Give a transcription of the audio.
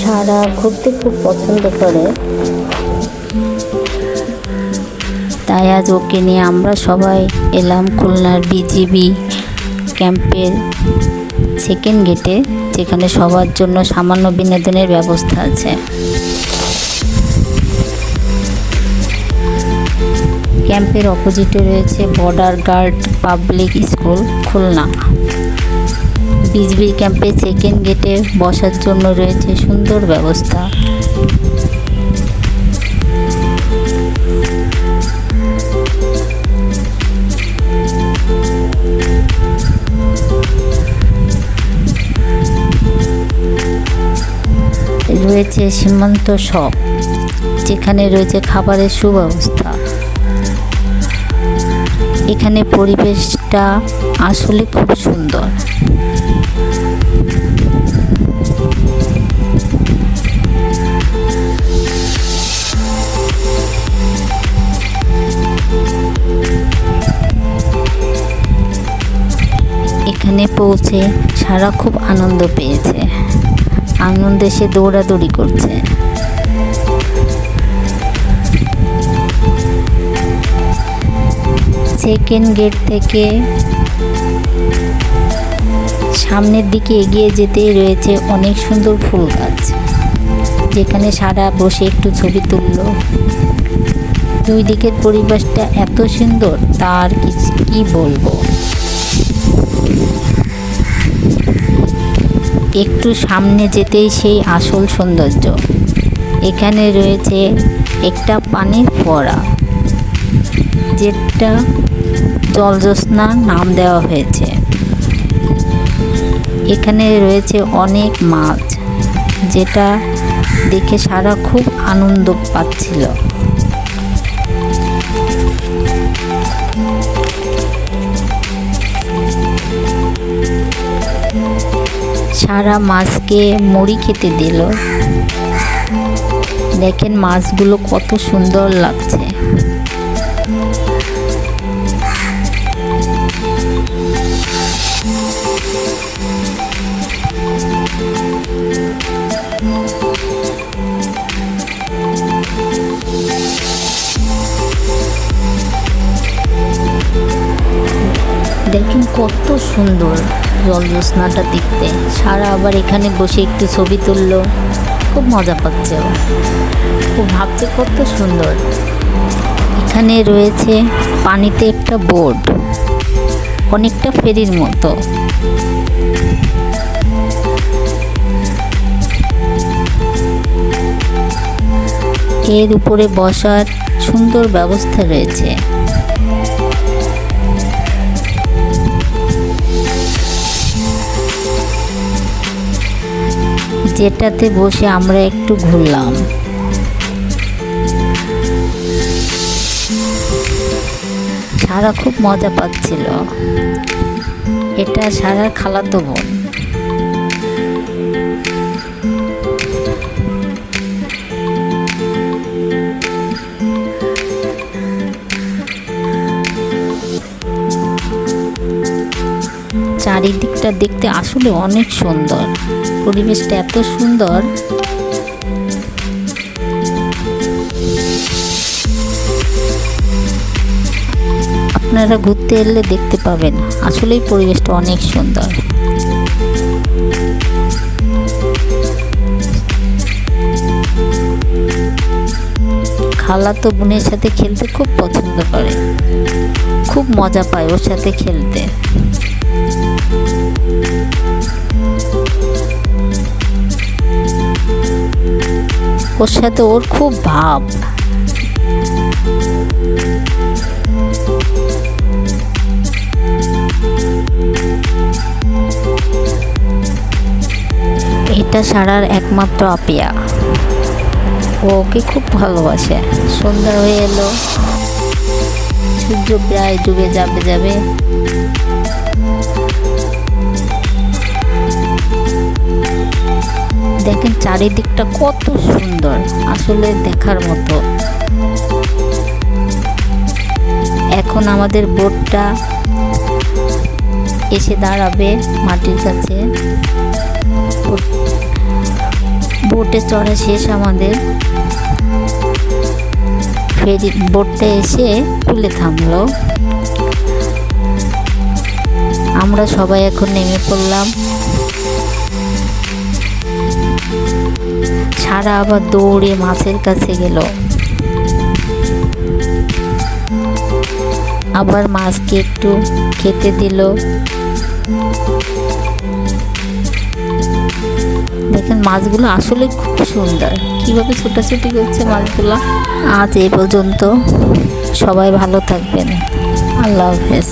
সারা ঘুরতে খুব পছন্দ করে। তাই আজ ওকে নিয়ে আমরা সবাই এলাম খুলনার বিজিবি ক্যাম্পের সেকেন্ড গেটে যেখানে সবার জন্য সামান্য বিনোদনের ব্যবস্থা আছে। ক্যাম্পের অপোজিটে রয়েছে border guard public school Khulna. BGB ক্যাম্পের সেকেন্ড গেটে বসার জন্য রয়েছে সুন্দর ব্যবস্থা। রয়েছে সীমান্ত শপ যেখানে রয়েছে খাবারের সুব্যবস্থা। এখানে পরিবেশটা আসলে খুব সুন্দর। এখানে পৌঁছে সারা খুব আনন্দ পেয়েছে। আনন্দে সে দৌড়াদৌড়ি করছে। সেকেন্ড গেট থেকে সামনের দিকে এগিয়ে যেতেই রয়েছে অনেক সুন্দর ফুল গাছ। যেখানে সারা বসে একটু ছবি তুলল। দুই দিকের পরিবেশটা এত সুন্দর, তার কি বলব? একটু সামনে যেতেই সেই আসল সৌন্দর্য। এখানে রয়েছে একটা পানির ফোয়ারা। যেটা জলজ্যোৎস্না নাম দেওয়া হয়েছে। এখানে রয়েছে অনেক মাছ, যেটা দেখে সারা খুব আনন্দ পাচ্ছিল। সারা মাছকে মুড়ি খেতে দিল। দেখেন মাছগুলো কত সুন্দর লাগছে। দেখুন কত সুন্দর জল জ্যোৎস্নাটা দেখতে। সারা আবার এখানে বসে একটু ছবি তুললো। খুব মজা পাচ্ছে ও। খুব ভাবছে কত সুন্দর। এখানে রয়েছে পানিতে একটা বোর্ড অনেকটা ফেরির মতো। এর উপরে বসার সুন্দর ব্যবস্থা রয়েছে। যেটাতে বসে আমরা একটু ঘুরলাম। সারা খুব মজা পাচ্ছিল। এটা সারার খালাতো বোন। চারিদিকটা দেখতে আসলে অনেক সুন্দর। পরিবেশটা এত সুন্দর। আপনারা ঘুরতে এলে দেখতে পাবেন। আসলেই পরিবেশটা অনেক সুন্দর। খালা তো বোনের সাথে খেলতে খুব পছন্দ করে। খুব মজা পায় ওর সাথে খেলতে। ওর সাথে ওর খুব ভাব। এটা সারার একমাত্র আপিয়া। ও ওকে খুব ভালোবাসে। সন্ধ্যা হয়ে এলো। সূর্য প্রায় ডুবে যাবে যাবে। দেখেন চারিদিকটা কত সুন্দর, আসলে দেখার মতো। এখন আমাদের বোটটা এসে দাঁড়াবে মাটির কাছে। বোট- চড়া শেষ আমাদের। ফেরি, বোটটা এসে কুলে থামলো। আমরা সবাই এখন নেমে পড়লাম। সারা আবার দৌড়ে মাছের কাছে গেল। আবার মাছকে একটু খেতে দিল। দেখেন মাছগুলো আসলে খুব সুন্দর। কীভাবে ছোটাছুটি করছে মাছগুলো? আজ এই পর্যন্ত সবাই ভালো থাকবেন। আল্লাহ হাফেজ।